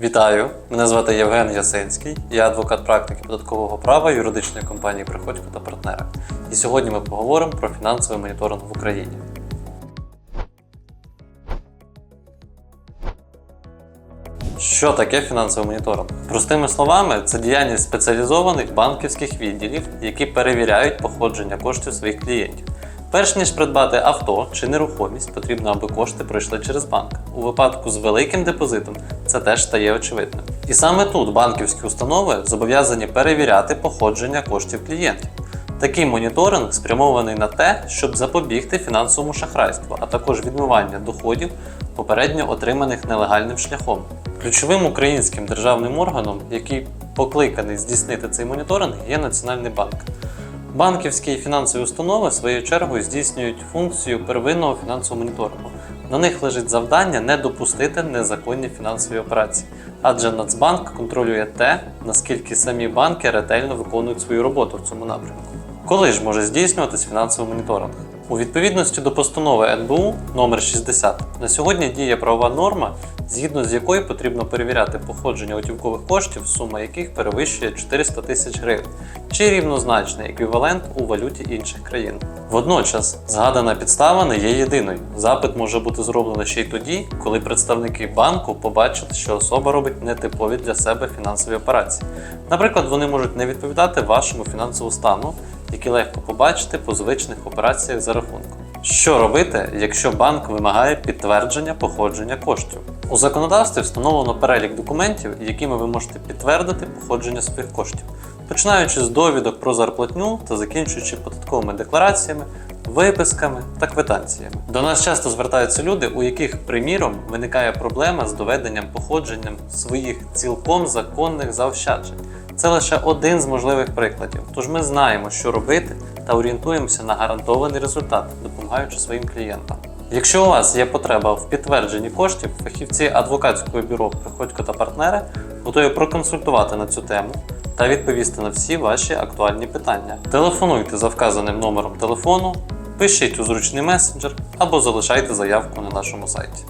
Вітаю! Мене звати Євген Ясинський, я адвокат практики податкового права юридичної компанії Приходько та партнери. І сьогодні ми поговоримо про фінансовий моніторинг в Україні. Що таке фінансовий моніторинг? Простими словами, це діяльність спеціалізованих банківських відділів, які перевіряють походження коштів своїх клієнтів. Перш ніж придбати авто чи нерухомість, потрібно, аби кошти пройшли через банк. У випадку з великим депозитом це теж стає очевидним. І саме тут банківські установи зобов'язані перевіряти походження коштів клієнтів. Такий моніторинг спрямований на те, щоб запобігти фінансовому шахрайству, а також відмивання доходів, попередньо отриманих нелегальним шляхом. Ключовим українським державним органом, який покликаний здійснити цей моніторинг, є Національний банк. Банківські і фінансові установи своєю чергою здійснюють функцію первинного фінансового моніторингу. На них лежить завдання не допустити незаконні фінансові операції, адже Нацбанк контролює те, наскільки самі банки ретельно виконують свою роботу в цьому напрямку. Коли ж може здійснюватись фінансовий моніторинг? У відповідності до постанови НБУ номер 60 на сьогодні діє правова норма, згідно з якою потрібно перевіряти походження готівкових коштів, сума яких перевищує 400 тисяч гривень, чи рівнозначний еквівалент у валюті інших країн. Водночас згадана підстава не є єдиною. Запит може бути зроблено ще й тоді, коли представники банку побачать, що особа робить нетипові для себе фінансові операції. Наприклад, вони можуть не відповідати вашому фінансовому стану, які легко побачити по звичних операціях за рахунком. Що робити, якщо банк вимагає підтвердження походження коштів? У законодавстві встановлено перелік документів, якими ви можете підтвердити походження своїх коштів, починаючи з довідок про зарплатню та закінчуючи податковими деклараціями, виписками та квитанціями. До нас часто звертаються люди, у яких, приміром, виникає проблема з доведенням походженням своїх цілком законних заощаджень. Це лише один з можливих прикладів. Тож ми знаємо, що робити, та орієнтуємося на гарантований результат, допомагаючи своїм клієнтам. Якщо у вас є потреба в підтвердженні коштів, фахівці адвокатського бюро Приходько та партнери готові проконсультувати на цю тему та відповісти на всі ваші актуальні питання. Телефонуйте за вказаним номером телефону, пишіть у зручний месенджер або залишайте заявку на нашому сайті.